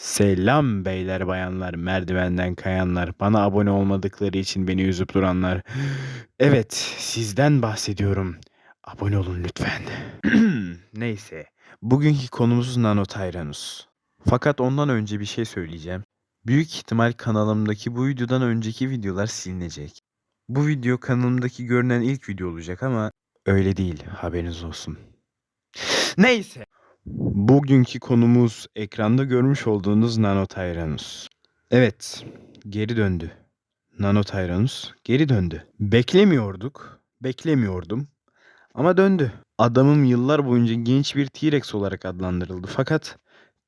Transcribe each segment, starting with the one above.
Selam beyler bayanlar, merdivenden kayanlar, bana abone olmadıkları için beni üzüp duranlar. Evet, sizden bahsediyorum. Abone olun lütfen. Neyse, bugünkü konumuz Nanotyrannus. Fakat ondan önce bir şey söyleyeceğim. Büyük ihtimal kanalımdaki bu videodan önceki videolar silinecek. Bu video kanalımdaki görünen ilk video olacak ama öyle değil, haberiniz olsun. Neyse. Bugünkü konumuz ekranda görmüş olduğunuz Nanotyrannus. Evet, geri döndü. Nanotyrannus geri döndü. Beklemiyorduk, beklemiyordum ama döndü. Adamım yıllar boyunca genç bir T-Rex olarak adlandırıldı fakat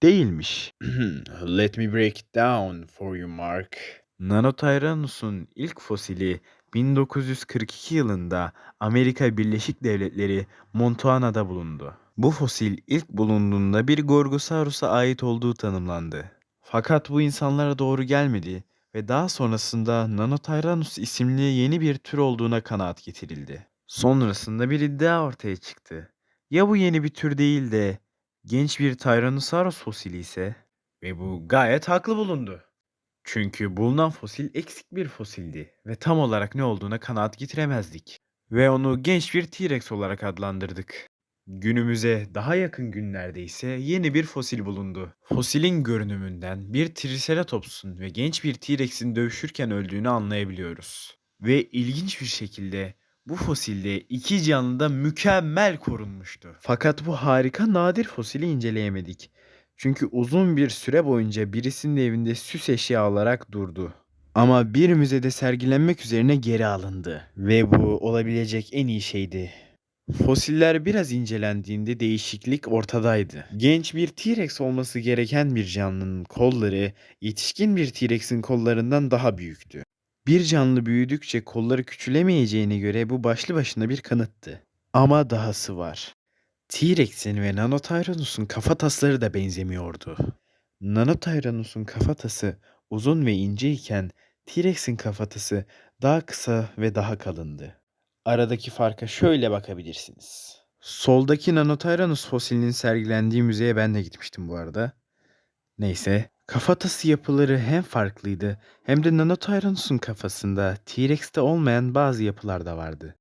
değilmiş. Let me break it down for you Mark. Nanotyrannus'un ilk fosili 1942 yılında Amerika Birleşik Devletleri Montana'da bulundu. Bu fosil ilk bulunduğunda bir Gorgosaurus'a ait olduğu tanımlandı. Fakat bu insanlara doğru gelmedi ve daha sonrasında Nanotyrannus isimli yeni bir tür olduğuna kanaat getirildi. Sonrasında bir iddia ortaya çıktı. Ya bu yeni bir tür değil de genç bir Tyrannosaurus fosili ise? Ve bu gayet haklı bulundu. Çünkü bulunan fosil eksik bir fosildi ve tam olarak ne olduğuna kanaat getiremezdik. Ve onu genç bir T-Rex olarak adlandırdık. Günümüze daha yakın günlerde ise yeni bir fosil bulundu. Fosilin görünümünden bir Triceratops'un ve genç bir T-Rex'in dövüşürken öldüğünü anlayabiliyoruz. Ve ilginç bir şekilde bu fosilde iki canlı da mükemmel korunmuştu. Fakat bu harika nadir fosili inceleyemedik. Çünkü uzun bir süre boyunca birisinin evinde süs eşya olarak durdu. Ama bir müzede sergilenmek üzerine geri alındı. Ve bu olabilecek en iyi şeydi. Fosiller biraz incelendiğinde değişiklik ortadaydı. Genç bir T-Rex olması gereken bir canlının kolları yetişkin bir T-Rex'in kollarından daha büyüktü. Bir canlı büyüdükçe kolları küçülemeyeceğine göre bu başlı başına bir kanıttı. Ama dahası var. T-Rex'in ve Nanotyrannus'un kafatasları da benzemiyordu. Nanotyrannus'un kafatası uzun ve ince iken T-Rex'in kafatası daha kısa ve daha kalındı. Aradaki farka şöyle bakabilirsiniz. Soldaki Nanotyrannus fosilinin sergilendiği müzeye ben de gitmiştim bu arada. Neyse, kafatası yapıları hem farklıydı hem de Nanotyrannus'un kafasında T-Rex'te olmayan bazı yapılar da vardı.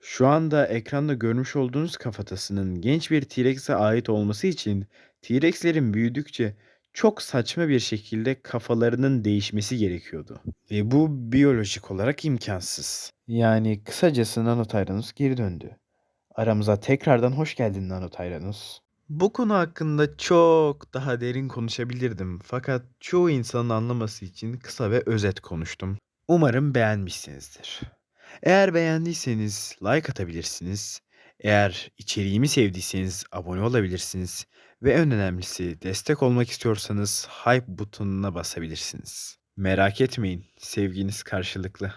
Şu anda ekranda görmüş olduğunuz kafatasının genç bir T-Rex'e ait olması için T-Rex'lerin büyüdükçe çok saçma bir şekilde kafalarının değişmesi gerekiyordu. Ve bu biyolojik olarak imkansız. Yani kısacası Nanotyrannus geri döndü. Aramıza tekrardan hoş geldin Nanotyrannus. Bu konu hakkında çok daha derin konuşabilirdim fakat çoğu insanın anlaması için kısa ve özet konuştum. Umarım beğenmişsinizdir. Eğer beğendiyseniz like atabilirsiniz. Eğer içeriğimi sevdiyseniz abone olabilirsiniz. Ve en önemlisi destek olmak istiyorsanız hype butonuna basabilirsiniz. Merak etmeyin, sevginiz karşılıklı.